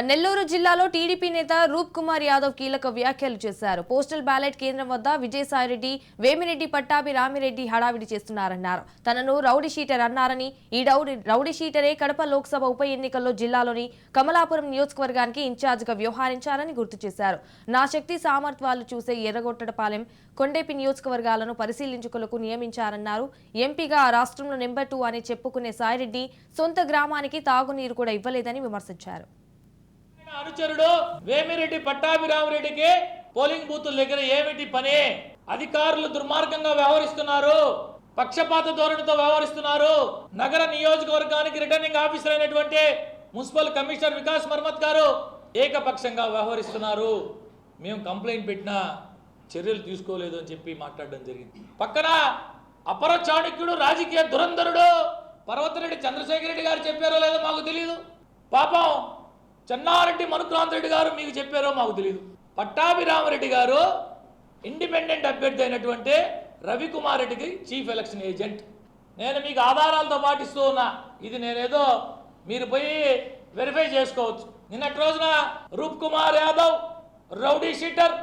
నెల్లూరు జిల్లాలో టీడీపీ నేత రూప్ కుమార్ యాదవ్ కీలక వ్యాఖ్యలు చేశారు. పోస్టల్ బ్యాలెట్ కేంద్రం వద్ద విజయసాయిరెడ్డి వేమిరెడ్డి పట్టాభి రామిరెడ్డి హడావిడి చేస్తున్నారన్నారు. తనను రౌడీ షీటర్ అన్నారని ఈ రౌడి రౌడీ షీటరే కడప లోక్సభ ఉప ఎన్నికల్లో జిల్లాలోని కమలాపురం నియోజకవర్గానికి ఇన్ఛార్జిగా వ్యవహరించారని గుర్తు చేశారు. నా శక్తి సామర్థ్యాలు చూసే ఎర్రగొట్టడపాలెం కొండేపి నియోజకవర్గాలను పరిశీలించుకులకు నియమించారన్నారు. ఎంపీగా ఆ రాష్ట్రంలో నెంబర్ టూ అని చెప్పుకునే సాయిరెడ్డి సొంత గ్రామానికి తాగునీరు కూడా ఇవ్వలేదని విమర్శించారు. అనుచరుడు వేమిరెడ్డి పట్టాభిరామరెడ్డికి పోలింగ్ బూతుల దగ్గర ఏమిటి పని? అధికారులు దుర్మార్గంగా వ్యవహరిస్తున్నారు. పక్షపాత ధోరణితో వ్యవహరిస్తున్నారు. నగర నియోజకవర్గానికి రిటర్నింగ్ ఆఫీసర్ అయినటువంటి మున్సిపల్ కమిషనర్ వికాస్ మర్మత్ గారు ఏకపక్షంగా వ్యవహరిస్తున్నారు. మేము కంప్లైంట్ పెట్టినా చర్యలు తీసుకోలేదు అని చెప్పి మాట్లాడడం జరిగింది. పక్కన అపర చాణక్యుడు రాజకీయ దురంధరుడు పర్వతరెడ్డి చంద్రశేఖర రెడ్డి గారు చెప్పారో లేదో మాకు తెలియదు పాపం చెన్నారెడ్డి మనుక్రాంత్ రెడ్డి గారు మీకు చెప్పారో మాకు తెలియదు పట్టాభిరామరెడ్డి గారు ఇండిపెండెంట్ అభ్యర్థి అయినటువంటి రవికుమార్ రెడ్డికి చీఫ్ ఎలక్షన్ ఏజెంట్. నేను మీకు ఆధారాలతో పాటిస్తూ ఉన్నా. ఇది నేనేదో మీరు పోయి వెరిఫై చేసుకోవచ్చు. నిన్నటి రోజున రూప్ కుమార్ యాదవ్ రౌడీ షీటర్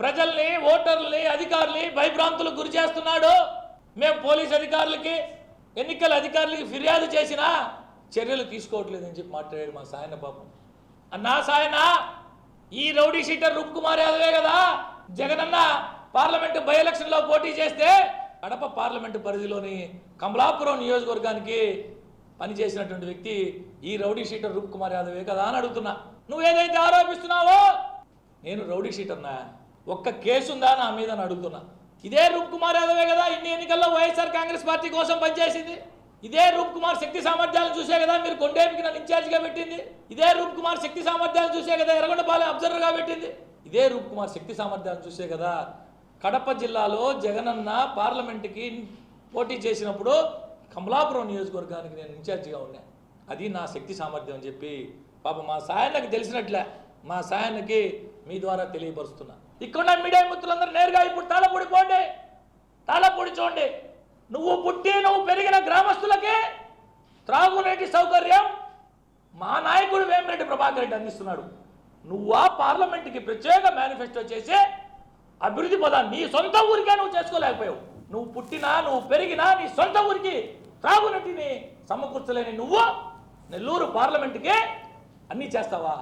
ప్రజల్ని ఓటర్లని అధికారుల్ని భయభ్రాంతులకు గురి చేస్తున్నాడు. మేము పోలీస్ అధికారులకి ఎన్నికల అధికారులకి ఫిర్యాదు చేసినా చర్యలు తీసుకోవట్లేదని చెప్పి మాట్లాడాడు మా సాయన పాపం అన్నా సాయన ఈ రౌడీ షీటర్ రూప్ కుమార్ యాదవే కదా. జగనన్న పార్లమెంటు బై ఎలక్షన్లో పోటీ చేస్తే కడప పార్లమెంటు పరిధిలోని కమలాపురం నియోజకవర్గానికి పనిచేసినటువంటి వ్యక్తి ఈ రౌడీ షీటర్ రూప్ కుమార్ యాదవే కదా అని అడుగుతున్నా. నువ్వు ఏదైతే ఆరోపిస్తున్నావో? నేను రౌడీ షీటర్నా? ఒక్క కేసు ఉందా నా మీద అని అడుగుతున్నా. ఇదే రూప్ కుమార్ యాదవే కదా ఇన్ని ఎన్నికల్లో వైఎస్ఆర్ కాంగ్రెస్ పార్టీ కోసం పనిచేసింది. ఇదే రూప్ కుమార్ శక్తి సామర్థ్యాలను చూసే కదా మీరు కొండేపికి నన్ను ఇన్ఛార్జిగా పెట్టింది? ఇదే రూప్ కుమార్ శక్తి సామర్థ్యాలను చూసే కదా ఎర్రగొండపాలెం అబ్జర్వర్గా పెట్టింది? ఇదే రూప్ కుమార్ శక్తి సామర్థ్యాలను చూసే కదా కడప జిల్లాలో జగనన్న పార్లమెంటుకి పోటీ చేసినప్పుడు కమలాపురం నియోజకవర్గానికి నేను ఇన్ఛార్జిగా ఉన్నాను అది నా శక్తి సామర్థ్యం అని చెప్పి పాప మా సాయన్నకి తెలిసినట్లే. మా సాయన్నకి మీ ద్వారా తెలియపరుస్తున్నా. ఇక్కడ మీడియా మిత్రులందరూ నేరుగా ఇప్పుడు తాళపూడి పోండి. తాళపూడి చూడండి. నువ్వు పుట్టి నువ్వు పెరిగిన గ్రామస్తులకే త్రాగునీటి సౌకర్యం మా నాయకుడు వేమిరెడ్డి ప్రభాకర్ రెడ్డి అందిస్తున్నాడు. నువ్వా పార్లమెంట్కి ప్రత్యేక మేనిఫెస్టో చేసి అభివృద్ధి పదాన్ని నీ సొంత ఊరికే నువ్వు చేసుకోలేకపోయావు. నువ్వు పుట్టినా నువ్వు పెరిగినా నీ సొంత ఊరికి త్రాగునీటిని సమకూర్చలేని నువ్వు నెల్లూరు పార్లమెంట్కి అన్నీ చేస్తావా?